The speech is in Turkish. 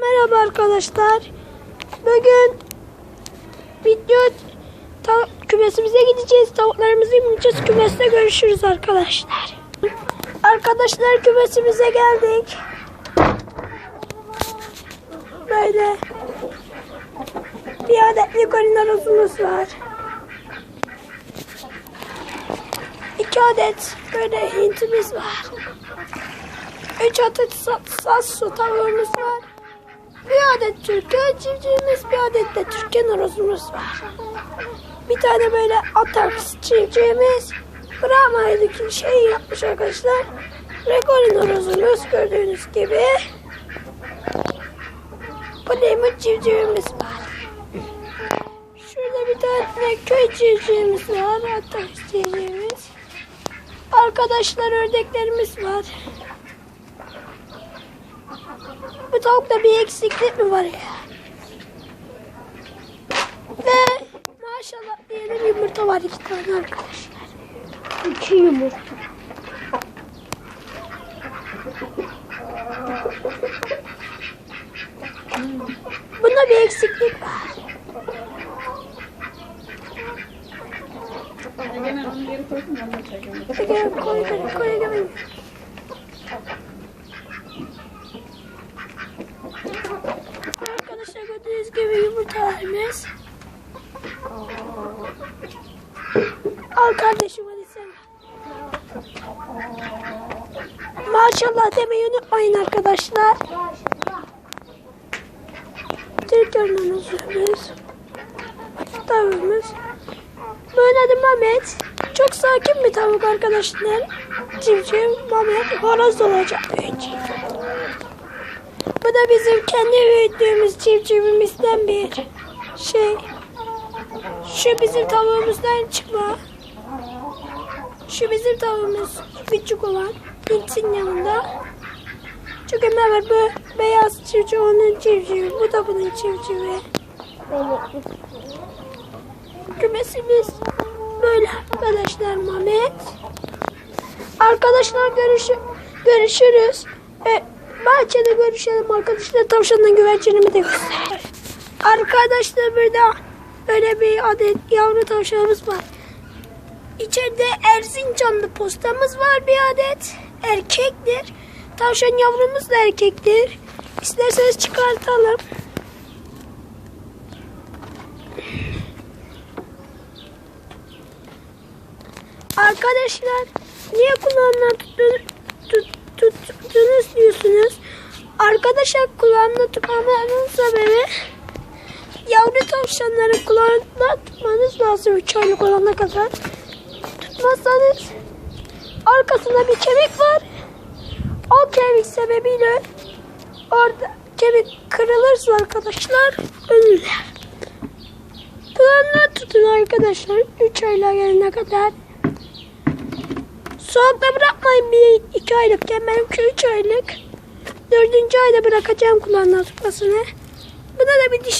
Merhaba arkadaşlar. Bugün video kümesimize gideceğiz. Tavuklarımızı yumlayacağız. Kümeste görüşürüz arkadaşlar. Arkadaşlar kümesimize geldik. Böyle bir adet likorinarosunuz var. İki adet böyle hintimiz var. Üç adet sa- sasso tavuğumuz var. Bir adet Türkiye civcivimiz, bir adet de Türkiye norozumuz var. Bir tane böyle ataks civcivimiz. Brahma'ydaki şey yapmış arkadaşlar. Regoli norozumuz gördüğünüz gibi. Bu Lemur civcivimiz var. Şurada bir tane köy civcivimiz var. Ataks civcivimiz. Arkadaşlar ördeklerimiz var. Bu tavukta bir eksiklik mi var ya? Ve maşallah diyelim yumurta var iki tane arkadaşlar. İki yumurta. Bunda bir eksiklik var. Koy koy koy koy. Arkadaşlar gördüğünüz gibi yumurtalarımız. Al kardeşim hadi sen. Maşallah demeyi unutmayın arkadaşlar. Türk örneğimiz. Tavuğumuz. Böyle adı Mehmet. Çok sakin bir tavuk arkadaşlar. Civciv Mehmet horoz olacak. Bu da bizim kendi büyüttüğümüz civcivimizden bir şey. Şu bizim tavuğumuzdan çıkma. Şu bizim tavuğumuz küçük olan Hint'in yanında. Çünkü Mehmet bu beyaz civciv onun civcivi. Bu da bunun civcivi. Kümesimiz böyle arkadaşlar Mehmet. Arkadaşlar görüşü, görüşürüz. E, bahçede görüşelim arkadaşlar. Tavşanın güvercinimi de göster. Arkadaşlar burada böyle bir adet yavru tavşanımız var. İçeride Erzincanlı postamız var bir adet. Erkektir. Tavşan yavrumuz da erkektir. İsterseniz çıkartalım. Arkadaşlar niye kulağından tutun, tut, tut, tuttunuz diyorsunuz. Arkadaşlar kulağımda tutmamın sebebi yavru tavşanları kulağında tutmanız lazım 3 aylık olana kadar. Tutmazsanız arkasında bir kemik var. O kemik sebebiyle orada kemik kırılırsa arkadaşlar ölürler. Kulağından tutun arkadaşlar 3 aylığa gelene kadar. Soğukta bırakmayın bir iki aylıkken benimki üç aylık. Dördüncü ayda bırakacağım kulağından tutmasını. Buna da bir diş